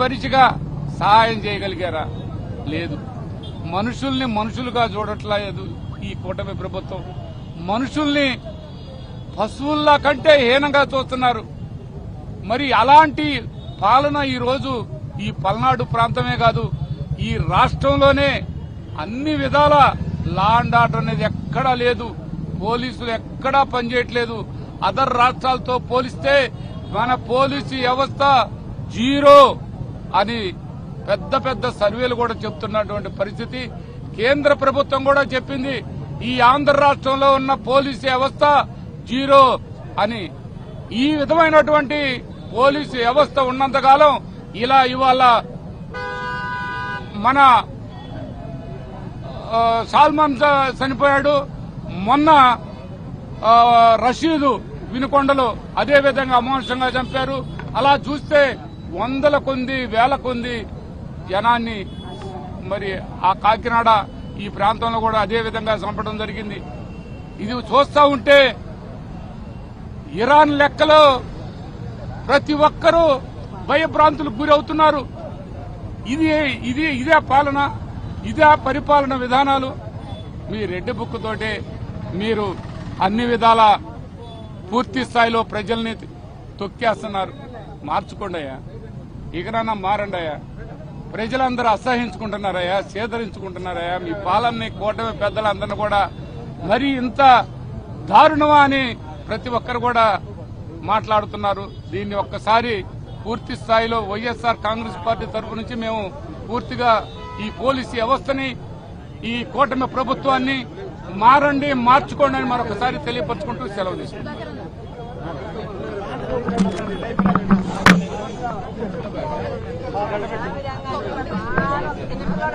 పరిచిగా సహాయం చేయగలిగారా? లేదు. మనుషుల్ని మనుషులుగా చూడట్లేదు ఈ కూటమి ప్రభుత్వం. మనుషుల్ని పశువుల్లా కంటే హీనంగా చూస్తున్నారు. మరి అలాంటి పాలన ఈ రోజు ఈ పల్నాడు ప్రాంతమే కాదు ఈ రాష్ట్రంలోనే అన్ని విధాల లా అండ్ ఆర్డర్ అనేది ఎక్కడా లేదు. పోలీసులు ఎక్కడా పనిచేయట్లేదు. అదర్ రాష్ట్రాలతో పోలిస్తే మన పోలీసు వ్యవస్థ జీరో. అని పెద్ద పెద్ద సర్వేలు కూడా చెప్తున్నటువంటి పరిస్థితి. కేంద్ర ప్రభుత్వం కూడా చెప్పింది ఈ ఆంధ్ర రాష్ట్రంలో ఉన్న పోలీసు వ్యవస్థ జీరో అని. ఈ విధమైనటువంటి పోలీసు వ్యవస్థ ఉన్నంతకాలం ఇలా ఇవాళ మన సాల్మాన్ చనిపోయాడు. మొన్న రషీదు వినుకొండలో అదే విధంగా అమానుషంగా చంపారు. అలా చూస్తే వందల కొంది వేల కొంది జనాన్ని మరి ఆ కాకినాడ ఈ ప్రాంతంలో కూడా అదే విధంగా చంపడం జరిగింది. ఇది చూస్తా ఉంటే ఇరాన్ లెక్కలో ప్రతి ఒక్కరూ భయభ్రాంతులకు గురవుతున్నారు. ఇది ఇది ఇదే పాలన ఇదే పరిపాలన విధానాలు. మీ రెడ్డి బుక్ తోటే మీరు అన్ని విధాల పూర్తి స్థాయిలో ప్రజల్ని తొక్కేస్తున్నారు. మార్చుకోండి అయ్యా. ఇకనన్నా మారండి అయ్యా. ప్రజలందరూ అసహించుకుంటున్నారయ్యా సేదరించుకుంటున్నారయ్యా. మీ పాలనని కూటమి పెద్దలందరినీ కూడా మరి ఇంత దారుణమా అని ప్రతి ఒక్కరు కూడా మాట్లాడుతున్నారు. దీన్ని ఒక్కసారి పూర్తి స్థాయిలో వైఎస్ఆర్ కాంగ్రెస్ పార్టీ తరఫు నుంచి మేము పూర్తిగా ఈ పోలీసు వ్యవస్థని ఈ కూటమి ప్రభుత్వాన్ని మారండి మార్చుకోండి అని మరొకసారి తెలియపరచుకుంటూ సెలవు తీసుకుంటాం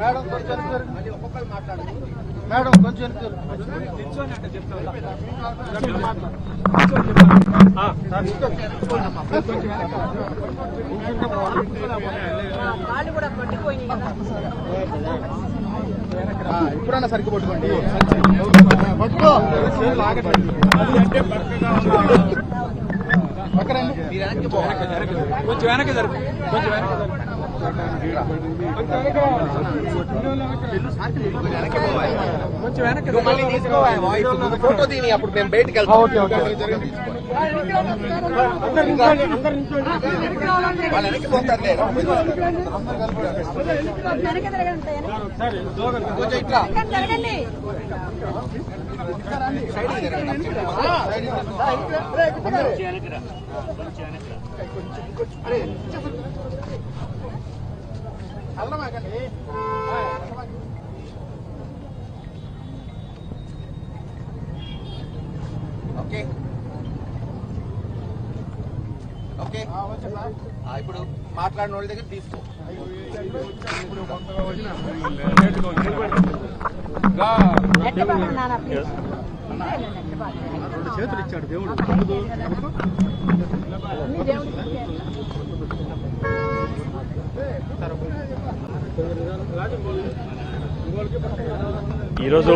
మేడం కొంచెం మేడం కొంచెం ఇప్పుడన్నా సరిగ్గా పట్టుకోండి పట్టుకో. పక్కరండి కొంచెం వెనక్కి జరుపు కొంచెం వెనక్కి కొంచెం వెనక్కి ఫోటో తీని అప్పుడు మేము బయటకు వెళ్తాం ఓకే ఓకే వాళ్ళు వెనక్కి పోతారులే వెనక తిరగండి కొంచెం ఇట్లా వెనక ఓకే. ఓకే. ఆ, ఇప్పుడు మాట్లాడిన వాళ్ళ దగ్గర తీసుకో. చేతులు ఇచ్చాడు దేవుడు. ఈరోజు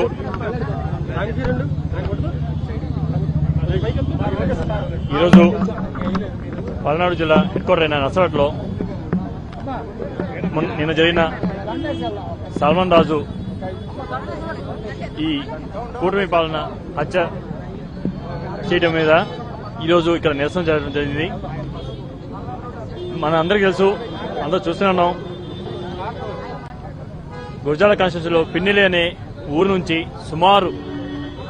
ఈరోజు పల్నాడు జిల్లా హెడ్ క్వార్టర్ అయిన నసరట్లో నిన్న జరిగిన సల్మాన్ రాజు ఈ కూటమి పాలన హత్య చేయడం మీద ఈరోజు ఇక్కడ నిరసన జరగడం జరిగింది. మన అందరికీ తెలుసు అందరూ చూస్తూనే గురజాల కాన్స్టిట్యూన్సీలో పిన్నిలే అనే ఊరు నుంచి సుమారు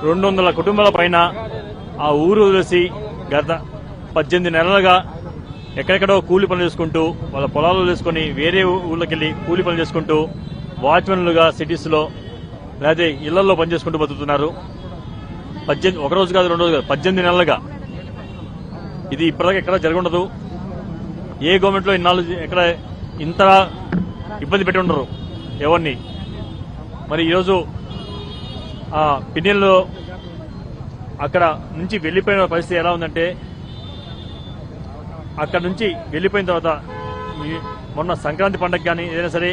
రెండు వందల కుటుంబాల పైన ఆ ఊరు వదిలేసి గత పద్దెనిమిది నెలలుగా ఎక్కడెక్కడో కూలి పనులు చేసుకుంటూ వాళ్ళ పొలాలు వేసుకొని వేరే ఊళ్ళకి వెళ్ళి కూలి పనులు చేసుకుంటూ వాచ్మెన్లుగా సిటీస్లో లేదా ఇళ్ళలో పనిచేసుకుంటూ బతుకుతున్నారు. పద్దెనిమిది ఒక రోజు కాదు రెండు రోజు కాదు పద్దెనిమిది నెలలుగా. ఇది ఇప్పటిదాకా ఎక్కడ జరగundదు ఏ గవర్నమెంట్లో ఇన్నాళ్ళు ఎక్కడ ఇంత ఇబ్బంది పెట్టి ఉండరు ఎవరిని. మరి ఈరోజు ఆ పిన్నెల్లో అక్కడ నుంచి వెళ్ళిపోయిన పరిస్థితి ఎలా ఉందంటే అక్కడ నుంచి వెళ్ళిపోయిన తర్వాత మొన్న సంక్రాంతి పండగ కానీ ఏదైనా సరే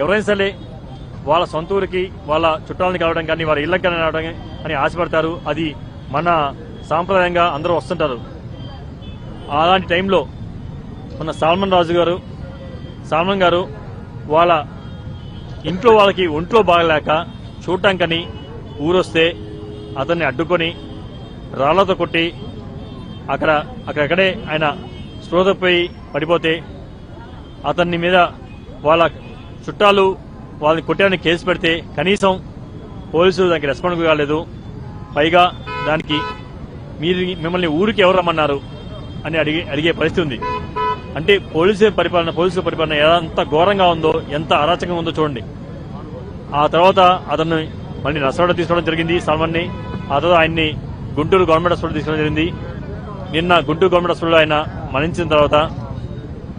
ఎవరైనా సరే వాళ్ళ సొంత ఊరికి వాళ్ళ చుట్టాలని కలవడం కానీ వాళ్ళ ఇళ్ళకి కానీ రావడం అని ఆశపడతారు. అది మన సాంప్రదాయంగా అందరూ వస్తుంటారు. అలాంటి టైంలో మన సాల్మన్ రాజు గారు సాల్మన్ గారు వాళ్ళ ఇంట్లో వాళ్ళకి ఒంట్లో బాగలేక చూడటానికని ఊరొస్తే అతన్ని అడ్డుకొని రాళ్ళతో కొట్టి అక్కడ అక్కడక్కడే ఆయన స్పృహతపోయి పడిపోతే అతన్ని మీద వాళ్ళ చుట్టాలు వాళ్ళని కొట్టడానికి కేసు పెడితే కనీసం పోలీసులు దానికి రెస్పాండ్ కాలేదు. పైగా దానికి మీరు మిమ్మల్ని ఊరికి ఎవరు రమ్మన్నారు అని అడిగి అడిగే పరిస్థితి ఉంది. అంటే పోలీసు పరిపాలన పోలీసుల పరిపాలన ఎంత ఘోరంగా ఉందో ఎంత అరాచకంగా ఉందో చూడండి. ఆ తర్వాత అతన్ని మళ్ళీ నర్సవాడ తీసుకోవడం జరిగింది సల్మాన్ని. ఆ తర్వాత ఆయన్ని గుంటూరు గవర్నమెంట్ హాస్పిటల్ తీసుకోవడం జరిగింది. నిన్న గుంటూరు గవర్నమెంట్ హాస్పిటల్లో ఆయన మరణించిన తర్వాత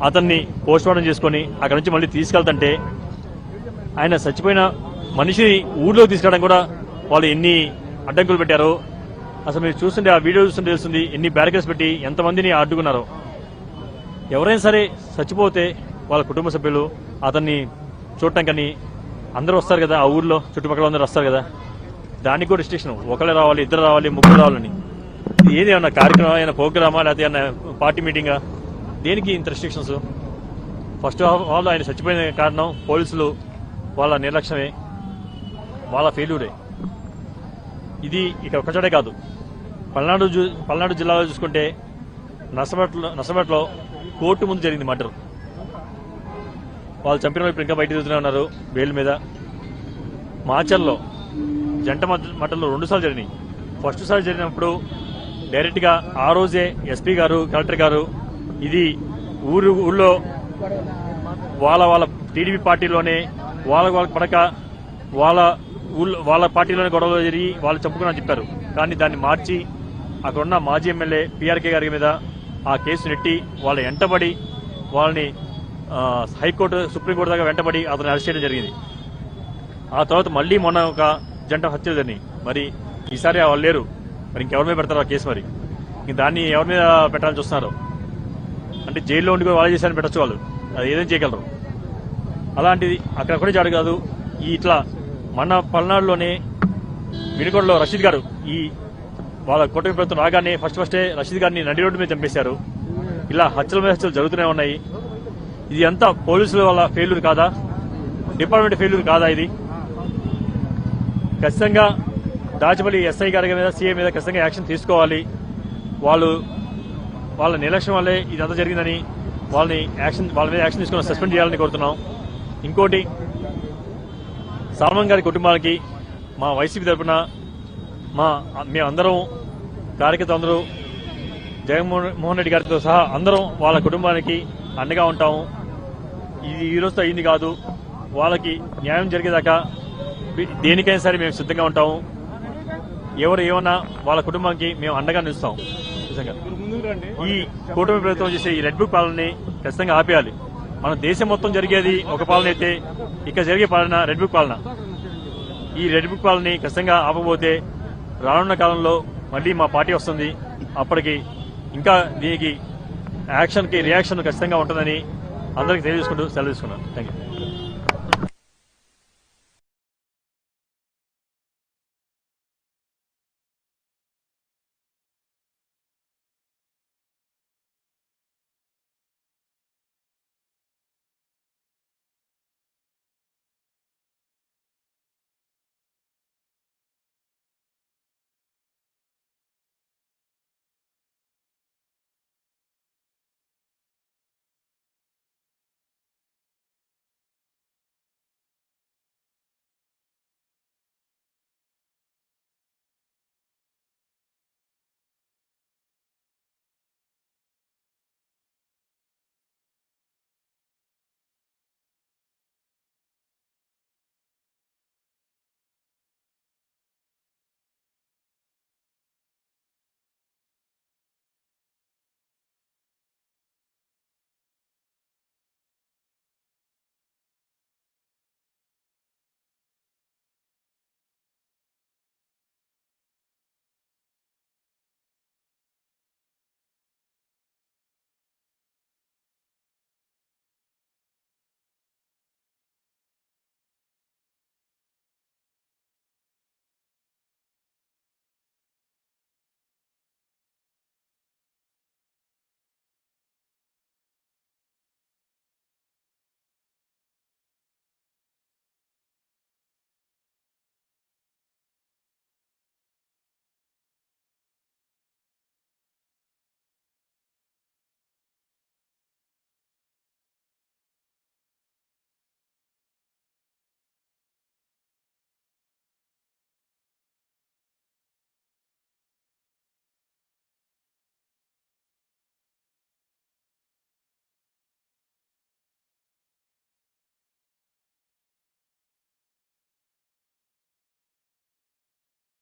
అతన్ని పోస్ట్మార్టం చేసుకొని అక్కడి నుంచి మళ్ళీ తీసుకెళ్తుంటే ఆయన చచ్చిపోయిన మనిషిని ఊర్లోకి తీసుకెళ్ళడం కూడా వాళ్ళు ఎన్ని అడ్డంకులు పెట్టారో. అసలు మీరు చూస్తుంటే ఆ వీడియో చూస్తుంటే తెలుస్తుంది ఎన్ని బ్యారికేడ్స్ పెట్టి ఎంతమందిని అడ్డుకున్నారో. ఎవరైనా సరే చచ్చిపోతే వాళ్ళ కుటుంబ సభ్యులు అతన్ని చూడటానికని అందరూ వస్తారు కదా ఆ ఊర్లో చుట్టుపక్కల అందరూ వస్తారు కదా. దానికి కూడా రిస్ట్రిక్షన్ ఒకళ్ళే రావాలి ఇద్దరు రావాలి ముగ్గురు రావాలని. ఏది ఏమన్నా కార్యక్రమం ఏమైనా ప్రోగ్రామా లేకపోతే ఏమన్నా పార్టీ మీటింగా? దేనికి ఇంత రిస్ట్రిక్షన్స్ ఫస్ట్ ఆఫ్ ఆల్ ఆయన చచ్చిపోయిన కారణం పోలీసులు వాళ్ళ నిర్లక్ష్యమే వాళ్ళ ఫెయిల్యూరే ఇది ఇక్కడ ఒకచోటే కాదు. పల్నాడు పల్నాడు జిల్లాలో చూసుకుంటే నసబట్లో నసబట్లో కోర్టు ముందు జరిగింది మర్డర్. వాళ్ళు చంపిన ఇప్పుడు ఇంకా బయట తిరుగుతూనే ఉన్నారు బెయిల్ మీద. మాచర్లో జంట మటల్లో రెండుసార్లు రెండు సార్లు జరిగినాయి. ఫస్ట్ సారి జరిగినప్పుడు డైరెక్ట్గా ఆ రోజే ఎస్పీ గారు కలెక్టర్ గారు ఇది ఊరు ఊళ్ళో వాళ్ళ వాళ్ళ టీడీపీ పార్టీలోనే వాళ్ళ వాళ్ళ పడక వాళ్ళ ఊళ్ళో వాళ్ళ పార్టీలోనే గొడవలు జరిగి వాళ్ళు చెప్పుకుని చెప్పారు. కానీ దాన్ని మార్చి అక్కడ ఉన్న మాజీ ఎమ్మెల్యే పీఆర్కే గారి మీద ఆ కేసు నెట్టి వాళ్ళ వెంటబడి వాళ్ళని హైకోర్టు సుప్రీంకోర్టు దాకా వెంటబడి అతను అరెస్ట్ చేయడం జరిగింది. ఆ తర్వాత మళ్ళీ మొన్న ఒక జంట హత్యలు జరిగినాయి మరి ఈసారి వాళ్ళు లేరు. మరి ఇంకెవరి మీద పెడతారు ఆ కేసు మరి? ఇంక దాన్ని ఎవరి మీద పెట్టాలని చూస్తున్నారు? అంటే జైల్లో ఉండి కూడా వాళ్ళు చేశారని పెట్టచ్చు వాళ్ళు. అది ఏదైనా చేయగలరు. అలాంటిది అక్కడ కూడా జాడు కాదు. ఈ ఇట్లా మన పల్నాడులోనే వినుకొండలో రషీద్ గారు ఈ వాళ్ళ కూటమి ప్రభుత్వం రాగానే ఫస్ట్ ఫస్టే రషీద్ గారిని నడి రోడ్డు మీద చంపేశారు. ఇలా హత్యల మీద హత్యలు జరుగుతూనే ఉన్నాయి. ఇది అంతా పోలీసుల వల్ల ఫెయిల్యూర్ కాదా? డిపార్ట్మెంట్ ఫెయిల్యూర్ కాదా ఇది? ఖచ్చితంగా దాచపల్లి ఎస్ఐ గారి మీద సీఏ మీద ఖచ్చితంగా యాక్షన్ తీసుకోవాలి. వాళ్ళు వాళ్ళ నిర్లక్ష్యం వల్లే ఇదంతా జరిగిందని వాళ్ళని యాక్షన్ వాళ్ళ మీద యాక్షన్ తీసుకుని సస్పెండ్ చేయాలని కోరుతున్నాం. ఇంకోటి సాల్మన్ గారి కుటుంబానికి మా వైసీపీ తరఫున మా మేమందరం కార్యకర్త అందరూ జగన్మోహన్ మోహన్ రెడ్డి గారితో సహా అందరం వాళ్ళ కుటుంబానికి అండగా ఉంటాము. ఇది ఈ రోజుతో అయింది కాదు. వాళ్ళకి న్యాయం జరిగేదాకా దేనికైనా సరే మేము సిద్ధంగా ఉంటాము. ఎవరు ఏమన్నా వాళ్ళ కుటుంబానికి మేము అండగా నిలుస్తాం. నిజంగా. ఈ కూటమి ప్రభుత్వం చేసే ఈ రెడ్ బుక్ పాలనని ఖచ్చితంగా ఆపేయాలి. మన దేశం మొత్తం జరిగేది ఒక పాలన అయితే ఇక్కడ జరిగే పాలన రెడ్ బుక్ పాలన. ఈ రెడ్ బుక్ పాలనని ఖచ్చితంగా ఆపబోతే రానున్న కాలంలో మళ్ళీ మా పార్టీ వస్తుంది. అప్పటికి ఇంకా దీనికి యాక్షన్కి రియాక్షన్ ఖచ్చితంగా ఉంటుందని అందరికీ తెలియజేసుకుంటూ సెలవు తీసుకున్నాను. Thank you